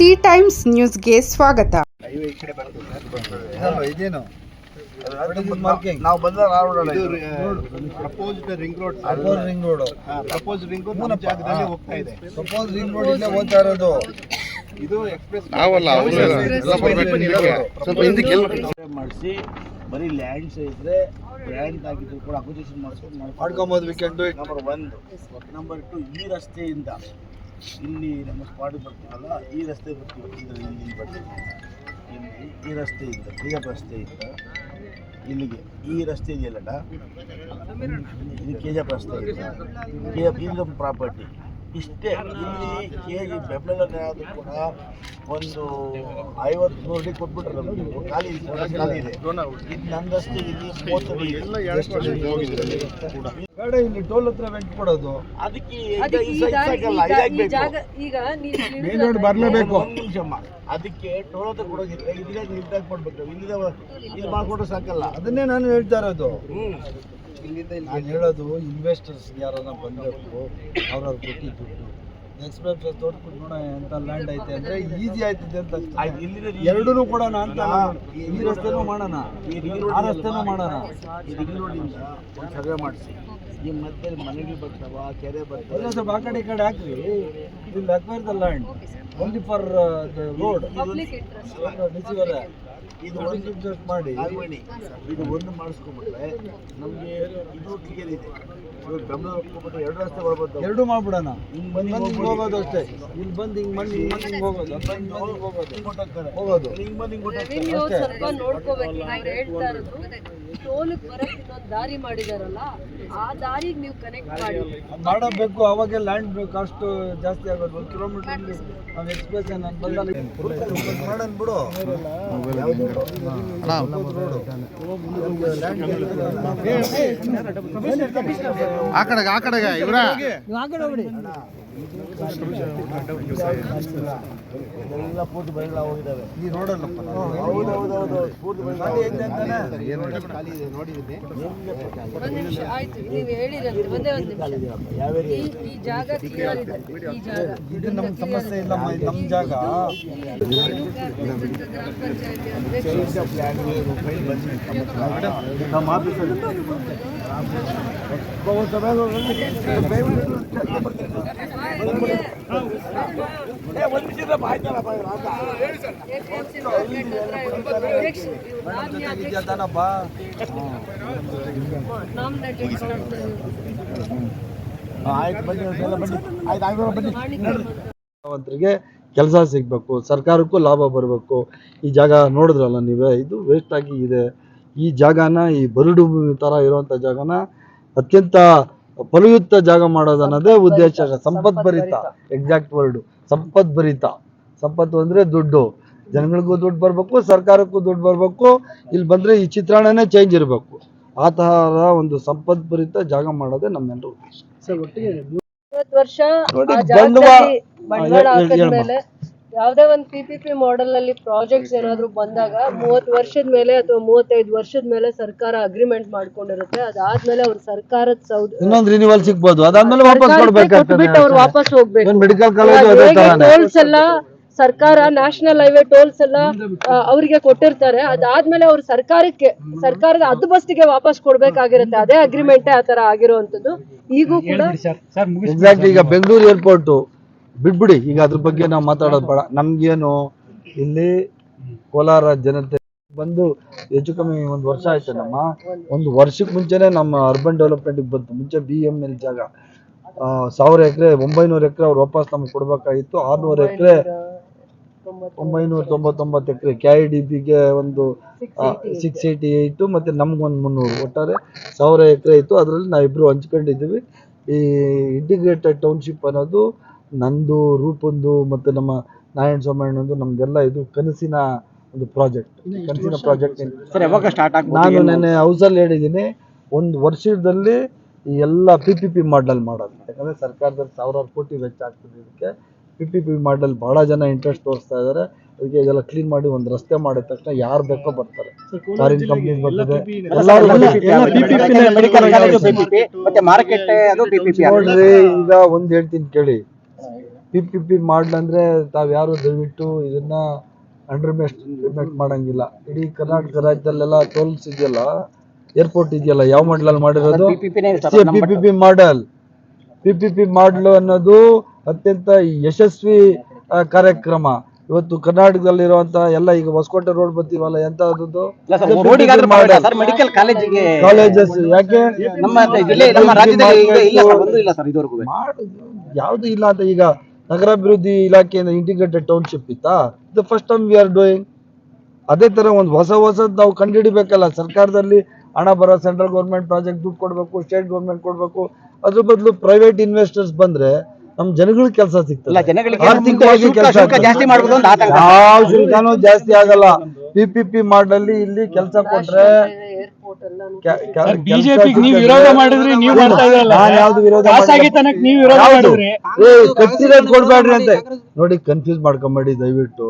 C times ನ್ಯೂಸ್ಗೆ ಸ್ವಾಗತ. ಇದೇನು? ನಾವು ಬಂದ proposed ring road propose ring road propose ring ನಮ್ಮ ಜಾಗದಲ್ಲಿ ಹೋಗ್ತಾ ಇದೆ. ಪ್ರಪೋಸ್ ರಿಂಗ್ ರೋಡ್ ಇಂದ ಹೋಗ್ತಾ ಇರೋದು. ಇದು ಎಕ್ಸ್ಪ್ರೆಸ್ ನಾವಲ್ಲ ಎಲ್ಲ ಬರ್ಬೇಕು ನಿಮಗೆ. ಸ್ವಲ್ಪ ಹಿಂದಕ್ಕೆ ಎಲ್ಲ ಮಾಡಿಸಿ ಬರೀ ಲ್ಯಾಂಡ್ಸ್ ಇದ್ರೆ ಲ್ಯಾಂಡ್ ಆಗಿದ್ರು ಕೂಡ ಅಕ್ವಿಜಿಷನ್ ಮಾಡಿಸ್ಕೊಂಡು ಮಾಡ್ಕೊಬೋದು ನಂಬರ್ ಒನ್ ನಂಬರ್ ಟು ಈ ರಸ್ತೆಯಿಂದ ಇಲ್ಲಿ ನಮ್ಮ ಸ್ಪಾಟ್ ಬರ್ತೀವಲ್ಲ, ಈ ರಸ್ತೆ ಬರ್ತೀವಿ. ಅಂದ್ರೆ ಇಲ್ಲಿ ಬರ್ತೀವಿ. ಈ ರಸ್ತೆಯಿಂದ ಪ್ರಿಯಪ್ ರಸ್ತೆಯಿಂದ ಇಲ್ಲಿಗೆ, ಈ ರಸ್ತೆ ಇದೆಯಲ್ಲಡ ಇದು ಕೆ ಜಿ ಎಫ್ ರಸ್ತೆ ಕೆ ಪ್ರಾಪರ್ಟಿ ಇಷ್ಟೇ, ಇಲ್ಲಿ ಕೆ ಜಿ ಬೆಂಬಲ ಕೂಡ ಒಂದು ಐವತ್ತು ನೂರು ಅಡಿ ಕೊಟ್ಬಿಟ್ರೆ ನಮಗೆ ಖಾಲಿ ಇದೆ, ಖಾಲಿ ಇದೆ. ಇದು ರಸ್ತೆ ಇಲ್ಲಿ ಮೂವತ್ತು. ಬೇಡ ಇಲ್ಲಿ ಟೋಲ್ ಹತ್ರ ವೆಂಟ್ ಕೊಡೋದು. ಅದಕ್ಕೆ. ಈಗ ನೀವು ಮೇನ್ ರೋಡ್ ಬರ್ಲೇಬೇಕು. ನಿಮಿಷಮ್ಮ ಅದಕ್ಕೆ ಟೋಲತ ಕೊಡೋದಿಲ್ಲ. ಇಲ್ಲೇ ನಿರ್ಧಾರ ಕೊಡ್ಬೇಕು. ಇಲ್ಲಿಂದ ಇದು ಮಾಡ್ಕೊಂಡ್ರೆ ಸಾಕಲ್ಲ. ಅದನ್ನೇ ನಾನು ಹೇಳ್ತಾ ಇರೋದು. ನಾನು ಹೇಳೋದು ಇನ್ವೆಸ್ಟರ್ಸ್ ಯಾರನ್ನ ಬಂದಬೇಕು ಅವ್ರವ್ರು ಕೊಟ್ಟಿದ್ದು ದುಡ್ಡು. ಎಕ್ಸ್ಪ್ರೆಸ್ ತೋಟ ನೋಡೋಣ ಅಂತ ಲ್ಯಾಂಡ್ ಐತೆ ಅಂದ್ರೆ ಈಸಿ ಆಯ್ತದೆ ಅಂತ ಎರಡೂ ಕೊಡೋಣ ಅಂತ ಈ ರಸ್ತೆನೂ ಮಾಡೋಣ. ಆ ರಸ್ತೆನೂ ಮಾಡೋಣ. ಈ ರಿಂಗ್ ರೋಡಿಂದ ಒಂದು ಸರ್ವೆ ಮಾಡಿಸಿ. ಈ ಮಧ್ಯೆ ಮನೆಗಳು ಬರ್ತಾವ ಕೆರೆ ಬರ್ತಾವ. ಸ್ವಲ್ಪ ಆ ಕಡೆ ಈ ಕಡೆ ಹಾಕ್ರಿ. ಇಲ್ಲಿ acquire the land only for the road ಇದು ಒಂದು ಇಂಟ್ರೆಸ್ಟ್ ಮಾಡಿ. ಇದು ಒಂದು ಮಾಡಿಸ್ಕೊಂಡ್ಬಿಟ್ರೆ ನಮಗೆ ಇದು ಕ್ಲಿಯರ್ ಇದೆ. ಎರಡು ರಸ್ತೆ ಬರ್ಬೋದು. ಎರಡು ಮಾಡ್ಬಿಡೋಣ. ಹಿಂಗೆ ಬಂದು ಬಂದು ಹಿಂಗ್ ಹೋಗೋದು ಅಷ್ಟೇ. ಇಲ್ಲಿ ಬಂದು ಹಿಂಗ್ ಬಂದು ಹಿಂಗ್ ಬಂದು ಹಿಂಗ್ ಹೋಗೋದು. ಬಂದು ಹಿಂಗ್ ಬಂದು ಹಿಂಗ್ ಹೋಗೋದು. ಹೋಗೋದು. ಹಿಂಗೆ ಬಂದು ಹಿಂಗೆ ಹೊರ್ಟೋಗ್ತಾರೆ. ಟೋಲ್ಗೆ ಬರಕ್ ಇನ್ನೊಂದು ದಾರಿ ಮಾಡಿದಾರಲ್ಲ ಆ ದಾರಿಗೆ ನೀವು ಕನೆಕ್ಟ್ ಮಾಡಿ. ಮಾಡಬೇಕು ಅವಾಗ ಲ್ಯಾಂಡ್ ಕಾಸ್ಟ್ ಜಾಸ್ತಿ ಆಗೋದು. ಒಂದು ಕಿಲೋಮೀಟರ್ ನಾವು ಎಕ್ಸ್ಪ್ರೆಸ್ ನಾನು ಬಂದಾಗ ಮಾಡೋಣ ಬಿಡು. ಆ ಕಡೆಗೆ ಆ ಕಡೆಗೆ ಇವ್ರ? ಎಲ್ಲ ಪೂರ್ತಿ ಬರಲ್ಲ ಹೋಗಿದ್ದಾವೆ ಈ ರೋಡಲ್ಲಪ್ಪ ಹೌದು ಹೌದು ಹೌದು ಪೂರ್ತಿ ಬರಲ್ಲ ಒಂದ್ ನಿಮಿಷ ಆಯ್ತು ನೀವು ಹೇಳಿರಂತೆ ಒಂದೇ ಒಂದು ನಿಮಿಷ ಈ ಈ ಜಾಗ. ಕ್ಲಿಯರ್ ಇದೆ ಈ ಜಾಗ. ಇದು ನಮ್ಗೆ ಸಮಸ್ಯೆ ಇಲ್ಲ ನಮ್ಮ ಜಾಗ ಗ್ರಾಮ ಪಂಚಾಯತಿ ಅಧ್ಯಕ್ಷ ನಮ್ಮ ಆಯ್ತು ಆಯ್ತು ಕೆಲಸ ಸಿಗಬೇಕು, ಸರ್ಕಾರಕ್ಕೂ ಲಾಭ ಬರಬೇಕು. ಈ ಜಾಗ ನೋಡಿದ್ರಲ್ಲ ನೀವೇ? ಇದು ವೇಸ್ಟ್ ಆಗಿ ಇದೆ. ಈ ಜಾಗನ ಈ ಬರಡು ಭೂಮಿ ತರ ಇರುವಂತ ಜಾಗನ ಅತ್ಯಂತ ಫಲಯುಕ್ತ ಜಾಗ ಮಾಡೋದು ಅನ್ನೋದೇ ಉದ್ದೇಶ. ಸಂಪದ್ಭರಿತ ಎಕ್ಸಾಕ್ಟ್ ವರ್ಡು ಸಂಪದ್ಭರಿತ ಸಂಪತ್ತು ಅಂದ್ರೆ ದುಡ್ಡು. ಜನಗಳಿಗೂ ದುಡ್ಡು ಬರಬೇಕು ಸರ್ಕಾರಕ್ಕೂ ದುಡ್ಡು ಬರಬೇಕು. ಇಲ್ಲಿ ಬಂದ್ರೆ ಈ ಚಿತ್ರಣನೇ ಚೇಂಜ್ ಇರಬೇಕು. ಆ ತರ ಒಂದು ಸಂಪದ್ಭರಿತ ಜಾಗ ಮಾಡೋದೇ ನಮ್ಮೆಲ್ಲರ ಉದ್ದೇಶ. ವರ್ಷ ಯಾವ್ದೇ ಒಂದು ಪಿ ಪಿ ಪಿ ಮಾಡೆಲ್ನಲ್ಲಿ ಪ್ರಾಜೆಕ್ಟ್ಸ್ ಏನಾದ್ರು ಬಂದಾಗ ಮೂವತ್ತು ವರ್ಷದ ಮೇಲೆ ಅಥವಾ ಮೂವತ್ತೈದು ವರ್ಷದ ಮೇಲೆ ಸರ್ಕಾರ ಅಗ್ರಿಮೆಂಟ್ ಮಾಡ್ಕೊಂಡಿರುತ್ತೆ. ಅದಾದ್ಮೇಲೆ ಅವ್ರ ಸರ್ಕಾರದ ಸೌದ ಇನ್ನೊಂದು ರಿನಿವಲ್ ಸಿಗ್ಬೋದು. ಅದಾದ್ಮೇಲೆ ವಾಪಸ್ ಅವ್ರು ವಾಪಸ್ ಹೋಗ್ಬೇಕು. ಮೆಡಿಕಲ್ ಕಾಲೇಜ್ ಅದೇ ತರಾನೇ. ಟೋಲ್ಸ್ ಎಲ್ಲ ಸರ್ಕಾರ ನ್ಯಾಷನಲ್ ಹೈವೇ ಟೋಲ್ಸ್ ಎಲ್ಲ ಅವರಿಗೆ ಅವ್ರಿಗೆ ಕೊಟ್ಟಿರ್ತಾರೆ. ಅದಾದ್ಮೇಲೆ ಅವ್ರು ಸರ್ಕಾರಕ್ಕೆ ಸರ್ಕಾರದ ಅದು ಬಸ್ತಿಗೆ ವಾಪಸ್ ಕೊಡ್ಬೇಕಾಗಿರುತ್ತೆ. ಅದೇ ಅಗ್ರಿಮೆಂಟ್ ಆ ತರ ಆಗಿರುವಂತದ್ದು ಈಗೂ ಕೂಡ ಎಕ್ಸಾಕ್ಟ್ ಈಗ ಬೆಂಗಳೂರು ಏರ್ಪೋರ್ಟ್ ಬಿಟ್ಬಿಡಿ ಈಗ ಅದ್ರ ಬಗ್ಗೆ ನಾವು ಮಾತಾಡೋದು ಬೇಡ. ನಮ್ಗೇನು ಇಲ್ಲಿ ಕೋಲಾರ ಜನತೆ ಬಂದು ಹೆಚ್ಚು ಕಮ್ಮಿ ಒಂದು ವರ್ಷ ಆಯ್ತು ನಮ್ಮ ಒಂದು ವರ್ಷಕ್ಕೆ ಮುಂಚೆನೆ ನಮ್ಮ ಅರ್ಬನ್ ಡೆವಲಪ್ಮೆಂಟ್ ಬಂತು. ಮುಂಚೆ ಬಿ ಎಂ ಎಲ್ ಜಾಗ. ಸಾವಿರ ಎಕರೆ, ಒಂಬೈನೂರು ಎಕರೆ ಅವ್ರು ವಾಪಸ್ ನಮ್ಗೆ ಕೊಡ್ಬೇಕಾಗಿತ್ತು. ಆರ್ನೂರು ಎಕರೆ, ಒಂಬೈನೂರ ತೊಂಬತ್ತೊಂಬತ್ತು ಎಕರೆ. ಕೆ ಐ ಡಿ ಬಿಗೆ ಒಂದು ಸಿಕ್ಸ್ ಏಯ್ಟಿ ಏಯ್ಟು ಮತ್ತು ನಮ್ಗೊಂದು ಮುನ್ನೂರು. ಒಟ್ಟಾರೆ ಸಾವಿರ ಎಕರೆ ಇತ್ತು. ಅದರಲ್ಲಿ ನಾವಿಬ್ಬರು ಹಂಚ್ಕೊಂಡಿದ್ದೀವಿ. ಈ ಇಂಟಿಗ್ರೇಟೆಡ್ ಟೌನ್ಶಿಪ್ ಅನ್ನೋದು ನಂದು ರೂಪಂದು ಮತ್ತು ನಮ್ಮ ನಾರಾಯಣ ಸ್ವಾಮಿಯಣ್ಣಂದು ನಮ್ದೆಲ್ಲ ಇದು ಕನಸಿನ ಒಂದು ಪ್ರಾಜೆಕ್ಟ್ ಕನಸಿನ ಪ್ರಾಜೆಕ್ಟ್ ನಾನು ನೆನ್ನೆ ಹೌಸಲ್ಲಿ ಹೇಳಿದ್ದೀನಿ ಒಂದು ವರ್ಷದಲ್ಲಿ ಈ ಎಲ್ಲ ಪಿ ಪಿ ಪಿ ಮಾಡಲ್ ಮಾಡೋದು ಯಾಕಂದರೆ ಸರ್ಕಾರದಲ್ಲಿ ಸಾವಿರಾರು ಕೋಟಿ ವೆಚ್ಚ ಆಗ್ತದೆ ಇದಕ್ಕೆ ಪಿ ಪಿ ಪಿ ಮಾಡಲ್ ಭಾಳ ಜನ ಇಂಟ್ರೆಸ್ಟ್ ತೋರಿಸ್ತಾ ಇದ್ದಾರೆ ಅದಕ್ಕೆ ಇದೆಲ್ಲ ಕ್ಲೀನ್ ಮಾಡಿ ಒಂದು ರಸ್ತೆ ಮಾಡಿದ ತಕ್ಷಣ ಯಾರು ಬೇಕೋ ಬರ್ತಾರೆ ಫಾರಿನ್ ಕಂಪ್ನಿ ಬರ್ತದೆ ಎಲ್ಲರೂ ಮತ್ತೆ ಮಾರ್ಕೆಟ್ ಅದು ನೋಡ್ರಿ ಈಗ ಒಂದು ಹೇಳ್ತೀನಿ ಕೇಳಿ ಪಿ ಪಿಪ್ ಪಿಪ್ ಮಾಡ್ಲಂದ್ರೆ ತಾವು ಯಾರು ದಯವಿಟ್ಟು ಇದನ್ನ ಅಂಡರ್ ಎಸ್ಟಿಮೇಟ್ ಮಾಡಂಗಿಲ್ಲ. ಇಡೀ ಕರ್ನಾಟಕ ರಾಜ್ಯದಲ್ಲೆಲ್ಲ ಟೋಲ್ಸ್ ಇದೆಯಲ್ಲ ಏರ್ಪೋರ್ಟ್ ಇದೆಯಲ್ಲ ಯಾವ ಮಾಡಲಲ್ಲಿ ಮಾಡಿರೋದು? P P P model. P P P model ಅನ್ನೋದು ಅತ್ಯಂತ ಯಶಸ್ವಿ ಕಾರ್ಯಕ್ರಮ. ಇವತ್ತು ಕರ್ನಾಟಕದಲ್ಲಿ ಇರುವಂತ ಎಲ್ಲ ಈಗ ಹೊಸಕೋಟೆ ರೋಡ್ ಬರ್ತೀವಲ್ಲ ಎಂತದ್ದು ಕಾಲೇಜಿಗೆ ಕಾಲೇಜಸ್ ಯಾಕೆ? ಯಾವ್ದು ಇಲ್ಲ ಅಂತ ಈಗ ನಗರಾಭಿವೃದ್ಧಿ ಇಲಾಖೆಯಿಂದ ಇಂಟಿಗ್ರೇಟೆಡ್ ಟೌನ್ಶಿಪ್ ಇತ್ತಾ? ಇದು first time we are doing ಅದೇ ತರ ಒಂದು ಹೊಸ ಹೊಸದ್ ನಾವು ಕಂಡುಹಿಡಿಬೇಕಲ್ಲ ಸರ್ಕಾರದಲ್ಲಿ ಹಣ ಬರೋ ಸೆಂಟ್ರಲ್ ಗೌರ್ಮೆಂಟ್ ಪ್ರಾಜೆಕ್ಟ್ ದುಡ್ಡು ಕೊಡ್ಬೇಕು ಸ್ಟೇಟ್ ಗೌರ್ಮೆಂಟ್ ಕೊಡ್ಬೇಕು ಅದ್ರ ಬದಲು ಪ್ರೈವೇಟ್ ಇನ್ವೆಸ್ಟರ್ಸ್ ಬಂದ್ರೆ ನಮ್ ಜನಗಳಿಗೆ ಕೆಲಸ ಸಿಗ್ತದೆ. ಜನಗಳಿಗೆ ಆರ್ಥಿಕವಾಗಿ ಕೆಲಸ ಜಾಸ್ತಿ ಯಾವ ಶುಲ್ಕನೂ ಆಗಲ್ಲ. ಪಿ ಪಿ ಪಿ ಮಾಡಲ್ಲಿ ಇಲ್ಲಿ ಕೆಲಸ ಕೊಟ್ರೆ ಬಿಜೆಪಿಗೆ ನೀವು ವಿರೋಧ ಮಾಡಿದ್ರಿ ನೀವು ಮಾಡ್ತಾ ಇದ್ರಲ್ಲ ನಾನು ಯಾವ್ದು ವಿರೋಧ ಪಾಸ್ ತನಕ ನೀವು ವಿರೋಧ ಯಾವ್ದು? ಮಾಡಿದ್ರಿ. ಏ ಕಟ್ಟಿರೋದ್ ಕೊಡ್ಬೇಡ್ರಿ ಅಂತ. ನೋಡಿ ಕನ್ಫ್ಯೂಸ್ ಮಾಡ್ಕೊಂಬೇಡಿ ದಯವಿಟ್ಟು.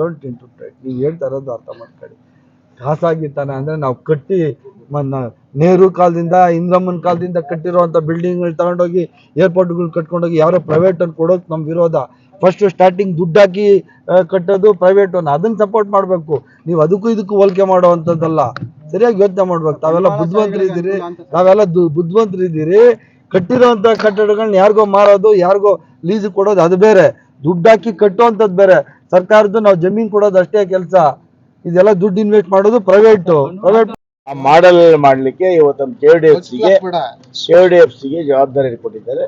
ಡೋಂಟ್ ಇಂಟರ್ಪ್ರೇಟ್ ನೀವು ಹೇಳ್ತಾ ಇರೋದು ಅರ್ಥ ಮಾಡ್ಕೊಳ್ಳಿ. ಖಾಸಾಗಿತ್ತಾನೆ ಅಂದ್ರೆ ನಾವು ಕಟ್ಟಿ ಮನ್ನ ನೆಹರು ಕಾಲದಿಂದ ಇಂದ್ರಮ್ಮನ ಕಾಲದಿಂದ ಕಟ್ಟಿರುವಂತ ಬಿಲ್ಡಿಂಗ್ಗಳು ತಗೊಂಡೋಗಿ ಏರ್ಪೋರ್ಟ್ಗಳು ಕಟ್ಕೊಂಡೋಗಿ ಯಾರೋ ಪ್ರೈವೇಟ್ ಅನ್ನು ಕೊಡೋದು ನಮ್ಮ ವಿರೋಧ. ಫಸ್ಟ್ ಸ್ಟಾರ್ಟಿಂಗ್ ದುಡ್ಡು ಹಾಕಿ ಕಟ್ಟೋದು ಪ್ರೈವೇಟ್ ಅನ್ನು. ಅದನ್ನ ಸಪೋರ್ಟ್ ಮಾಡಬೇಕು. ನೀವು ಅದಕ್ಕೂ ಇದಕ್ಕೂ ಹೋಲಿಕೆ ಮಾಡುವಂಥದ್ದಲ್ಲ. ಸರಿಯಾಗಿ ಯೋಚನೆ ಮಾಡ್ಬೇಕು. ತಾವೆಲ್ಲ ಬುದ್ಧಿವಂತರು ಇದ್ದೀರಿ. ತಾವೆಲ್ಲ ದು- ಬುದ್ಧಿವಂತರು ಇದ್ದೀರಿ. ಕಟ್ಟಿರೋಂಥ ಕಟ್ಟಡಗಳನ್ನ ಯಾರಿಗೋ ಮಾರೋದು ಯಾರಿಗೋ ಲೀಸ್ ಕೊಡೋದು ಅದು ಬೇರೆ. ದುಡ್ಡು ಹಾಕಿ ಕಟ್ಟುವಂಥದ್ದು ಬೇರೆ. ಸರ್ಕಾರದ್ದು ನಾವು ಜಮೀನು ಕೊಡೋದು ಅಷ್ಟೇ ಕೆಲಸ. ಇದೆಲ್ಲ ದುಡ್ಡು ಇನ್ವೆಸ್ಟ್ ಮಾಡೋದು ಪ್ರೈವೇಟ್ ಪ್ರೈವೇಟ್ ಆ ಮಾಡಲ್ ಮಾಡಲಿಕ್ಕೆ ಇವತ್ತು ನಮ್ಮ ಕೆ ಡಿ ಎಫ್ ಸಿಗೆ ಕೆ ಡಿ ಎಫ್ ಸಿಗೆ ಜವಾಬ್ದಾರಿ ಕೊಟ್ಟಿದ್ದಾರೆ.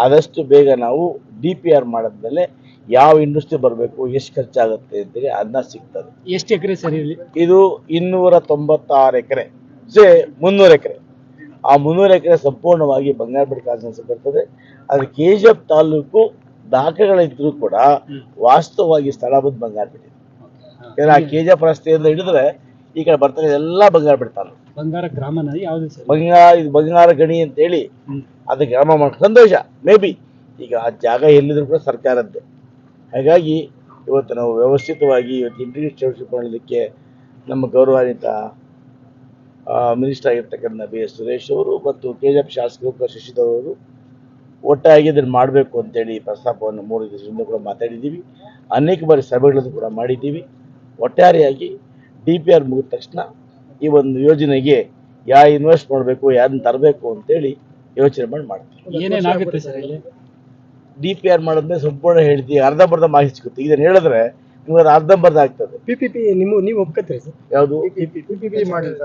ಆದಷ್ಟು ಬೇಗ ನಾವು ಡಿ ಪಿ ಆರ್ ಮಾಡಿದ್ಮೇಲೆ ಯಾವ ಇಂಡಸ್ಟ್ರಿ ಬರಬೇಕು ಎಷ್ಟು ಖರ್ಚಾಗುತ್ತೆ ಅಂತೇಳಿ ಅನ್ನ ಸಿಗ್ತದೆ. ಎಷ್ಟು ಎಕರೆ ಸರ್ ಇಲ್ಲಿ? ಇದು ಇನ್ನೂರ ತೊಂಬತ್ತಾರು ಎಕರೆ. ಸೇ ಮುನ್ನೂರು ಎಕರೆ. ಆ ಮುನ್ನೂರು ಎಕರೆ ಸಂಪೂರ್ಣವಾಗಿ ಬಂಗಾರಪೇಟೆ ಕಾನ್ಸ್ಟಿಟ್ಯೂನ್ಸಿ ಬರ್ತದೆ. ಅದು ಕೆ ಜಿ ಎಫ್ ತಾಲೂಕು ದಾಖಲೆಗಳಿದ್ರೂ ಕೂಡ ವಾಸ್ತವವಾಗಿ ಸ್ಥಳ ಬಂದು ಬಂಗಾರಪೇಟೆ ಯಾಕಂದ್ರೆ ಆ ಕೆ ಜಿ ಎಫ್ ರಸ್ತೆಯಿಂದ ಹಿಡಿದ್ರೆ ಈ ಕಡೆ ಬರ್ತಾರೆ ಎಲ್ಲ ಬಂಗಾರ ತಾಲೂಕು ಬಂಗಾರ ಗ್ರಾಮ ಯಾವ್ದು ಸರ್? ಬಂಗಾರ ಇದು ಬಂಗಾರ ಗಣಿ ಅಂತ ಹೇಳಿ ಅದು ಗ್ರಾಮ ಮಾಡ್ಕೊಂಡು ಸಂತೋಷ ಮೇ ಬಿ ಈಗ ಆ ಜಾಗ ಎಲ್ಲಿದ್ರು ಕೂಡ ಸರ್ಕಾರದ್ದೇ. ಹಾಗಾಗಿ ಇವತ್ತು ನಾವು ವ್ಯವಸ್ಥಿತವಾಗಿ ಇವತ್ತು ಟೌನ್ಶಿಪ್ ಮಾಡಲಿಕ್ಕೆ ನಮ್ಮ ಗೌರವಾನ್ವಿತ ಮಿನಿಸ್ಟರ್ ಆಗಿರ್ತಕ್ಕಂಥ ಬಿ ಎಸ್ ಸುರೇಶ್ ಅವರು ಮತ್ತು ಕೆ ಜಿ ಎಫ್ ಶಾಸಕರು ಶಶಿಧರ್ ಅವರು ಒಟ್ಟಾಗಿ ಇದನ್ನು ಮಾಡಬೇಕು ಅಂತೇಳಿ ಪ್ರಸ್ತಾಪವನ್ನು ಮೂರು ದಿವಸದಿಂದ ಕೂಡ ಮಾತಾಡಿದ್ದೀವಿ. ಅನೇಕ ಬಾರಿ ಸಭೆಗಳನ್ನು ಕೂಡ ಮಾಡಿದ್ದೀವಿ. ಒಟ್ಟಾರೆಯಾಗಿ ಡಿ ಪಿ ಆರ್ ಮುಗಿದ ತಕ್ಷಣ ಈ ಒಂದು ಯೋಜನೆಗೆ ಯಾ ಇನ್ವೆಸ್ಟ್ ಮಾಡಬೇಕು ಯಾರನ್ನ ತರಬೇಕು ಅಂತೇಳಿ ಯೋಚನೆ ಮಾಡಿ ಮಾಡ್ತೀವಿ. ಡಿ ಪಿ ಆರ್ ಮಾಡಿದ್ಮೇಲೆ ಸಂಪೂರ್ಣ ಹೇಳ್ತೀವಿ ಅರ್ಧಂಬರ್ಧ ಮಾಹಿತಿ ಸಿಗುತ್ತೆ ಇದನ್ನು ಹೇಳಿದ್ರೆ ನಿಮ್ಗೆ ಅರ್ಧಂಬರ್ಧ ಆಗ್ತದೆ ಪಿ ಪಿ ಪಿ ನೀವು ನೀವು ಒಪ್ಕೋತೀರಿ ಸರ್ ಯಾವುದು P P P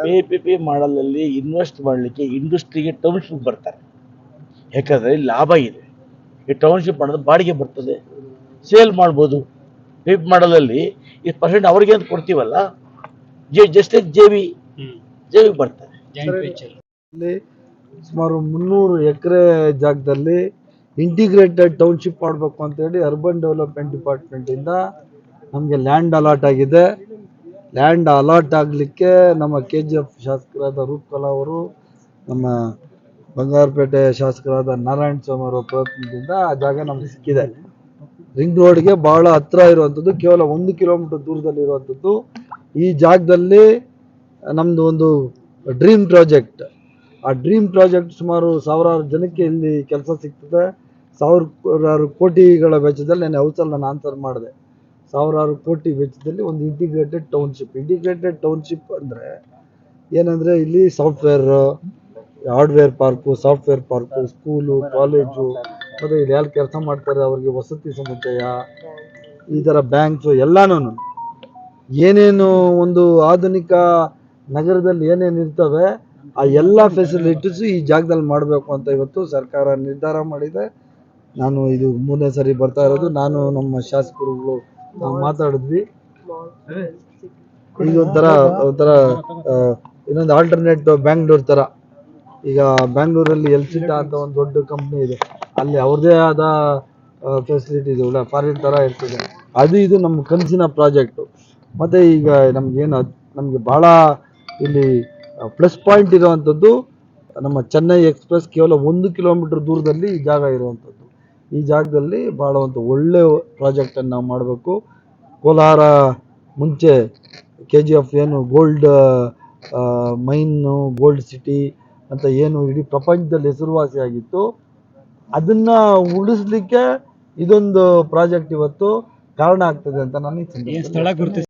P P P ಮಾಡಲಲ್ಲಿ invest ಮಾಡಲಿಕ್ಕೆ ಇಂಡಸ್ಟ್ರಿಗೆ ಟೌನ್ಶಿಪ್ ಬರ್ತಾರೆ ಯಾಕಂದರೆ ಲಾಭ ಇದೆ ಈ ಟೌನ್ಶಿಪ್ ಮಾಡೋದು ಬಾಡಿಗೆ ಬರ್ತದೆ ಸೇಲ್ ಮಾಡ್ಬೋದು ಪಿ ಪಿ ಮಾಡಲಲ್ಲಿ ಈ ಪರ್ಸೆಂಟ್ ಅವ್ರಿಗೆ ಅಂತ ಕೊಡ್ತೀವಲ್ಲ J just J B J B ಬರ್ತಾರೆ ಸುಮಾರು ಮುನ್ನೂರು ಎಕರೆ ಜಾಗದಲ್ಲಿ ಇಂಟಿಗ್ರೇಟೆಡ್ ಟೌನ್ಶಿಪ್ ಮಾಡಬೇಕು ಅಂತೇಳಿ ಅರ್ಬನ್ ಡೆವಲಪ್ಮೆಂಟ್ ಡಿಪಾರ್ಟ್ಮೆಂಟಿಂದ ನಮಗೆ ಲ್ಯಾಂಡ್ ಅಲಾಟ್ ಆಗಿದೆ. ಲ್ಯಾಂಡ್ ಅಲಾಟ್ ಆಗಲಿಕ್ಕೆ ನಮ್ಮ ಕೆ ಜಿ ಎಫ್ ಶಾಸಕರಾದ ರೂಪಕಲಾ ಅವರು, ನಮ್ಮ ಬಂಗಾರಪೇಟೆ ಶಾಸಕರಾದ ನಾರಾಯಣ ಸ್ವಾಮಿ ಅವರ ಪ್ರಯತ್ನದಿಂದ ಆ ಜಾಗ ನಮ್ಗೆ ಸಿಕ್ಕಿದೆ. ರಿಂಗ್ ರೋಡ್ಗೆ ಬಹಳ ಹತ್ರ ಇರುವಂಥದ್ದು, ಕೇವಲ ಒಂದು ಕಿಲೋಮೀಟರ್ ದೂರದಲ್ಲಿ ಇರುವಂಥದ್ದು. ಈ ಜಾಗದಲ್ಲಿ ನಮ್ಮದು ಒಂದು ಡ್ರೀಮ್ ಪ್ರಾಜೆಕ್ಟ್ ಆ ಡ್ರೀಮ್ ಪ್ರಾಜೆಕ್ಟ್ ಸುಮಾರು ಸಾವಿರಾರು ಜನಕ್ಕೆ ಇಲ್ಲಿ ಕೆಲಸ ಸಿಗ್ತದೆ. ಸಾವಿರಾರು ಕೋಟಿಗಳ ವೆಚ್ಚದಲ್ಲಿ ನಾನು ಹೌಸಲ್ಲಿ ನಾನು ಆನ್ಸರ್ ಮಾಡಿದೆ. ಸಾವಿರಾರು ಕೋಟಿ ವೆಚ್ಚದಲ್ಲಿ ಒಂದು ಇಂಟಿಗ್ರೇಟೆಡ್ ಟೌನ್ಶಿಪ್ ಇಂಟಿಗ್ರೇಟೆಡ್ ಟೌನ್ಶಿಪ್ ಅಂದರೆ ಏನಂದರೆ ಇಲ್ಲಿ software hardware park software park school college ಮತ್ತು ಇಲ್ಲಿ ಯಾರು ಕೆಲಸ ಮಾಡ್ತಾರೆ ಅವರಿಗೆ ವಸತಿ ಸಮುದಾಯ, ಈ ಥರ ಬ್ಯಾಂಕ್ಸು ಎಲ್ಲನೂ ಏನೇನು ಒಂದು ಆಧುನಿಕ ನಗರದಲ್ಲಿ ಏನೇನು ಇರ್ತವೆ, ಆ ಎಲ್ಲ ಫೆಸಿಲಿಟೀಸು ಈ ಜಾಗದಲ್ಲಿ ಮಾಡಬೇಕು ಅಂತ ಇವತ್ತು ಸರ್ಕಾರ ನಿರ್ಧಾರ ಮಾಡಿದೆ. ನಾನು ಇದು ಮೂರನೇ ಸಾರಿ ಬರ್ತಾ ಇರೋದು. ನಾನು ನಮ್ಮ ಶಾಸಕರುಗಳು ಮಾತಾಡಿದ್ವಿ. ಈಗ ಒಂಥರ ಒಂಥರ ಇನ್ನೊಂದು ಆಲ್ಟರ್ನೇಟ್ ಬ್ಯಾಂಗ್ಳೂರ್ ಥರ ಈಗ ಬ್ಯಾಂಗ್ಳೂರಲ್ಲಿ ಎಲ್ಸಿಟಾ ಅಂತ ಒಂದು ದೊಡ್ಡ ಕಂಪ್ನಿ ಇದೆ. ಅಲ್ಲಿ ಅವ್ರದೇ ಆದ ಫೆಸಿಲಿಟಿ ಇದೆ. ಫಾರಿನ್ ಥರ ಇರ್ತದೆ. ಅದು ಇದು ನಮ್ಮ ಕನಸಿನ ಪ್ರಾಜೆಕ್ಟು ಮತ್ತು ಈಗ ನಮಗೇನು ನಮಗೆ ಭಾಳ ಇಲ್ಲಿ ಪ್ಲಸ್ ಪಾಯಿಂಟ್ ಇರುವಂಥದ್ದು ನಮ್ಮ ಚೆನ್ನೈ ಎಕ್ಸ್ಪ್ರೆಸ್ ಕೇವಲ ಒಂದು ಕಿಲೋಮೀಟರ್ ದೂರದಲ್ಲಿ ಜಾಗ ಇರುವಂಥದ್ದು ಈ ಜಾಗದಲ್ಲಿ ಭಾಳ ಒಂದು ಒಳ್ಳೆ ಪ್ರಾಜೆಕ್ಟನ್ನು ನಾವು ಮಾಡಬೇಕು. ಕೋಲಾರ ಮುಂಚೆ ಕೆ ಜಿ ಎಫ್ ಏನು ಗೋಲ್ಡ್ ಮೈನು, ಗೋಲ್ಡ್ ಸಿಟಿ ಅಂತ ಏನು ಇಡೀ ಪ್ರಪಂಚದಲ್ಲಿ ಹೆಸರುವಾಸಿಯಾಗಿತ್ತು ಅದನ್ನು ಉಳಿಸ್ಲಿಕ್ಕೆ ಇದೊಂದು ಪ್ರಾಜೆಕ್ಟ್ ಇವತ್ತು ಕಾರಣ ಆಗ್ತದೆ ಅಂತ ನಾನು ಈ ಸಂದರ್ಭದಲ್ಲಿ ಸ್ಥಳ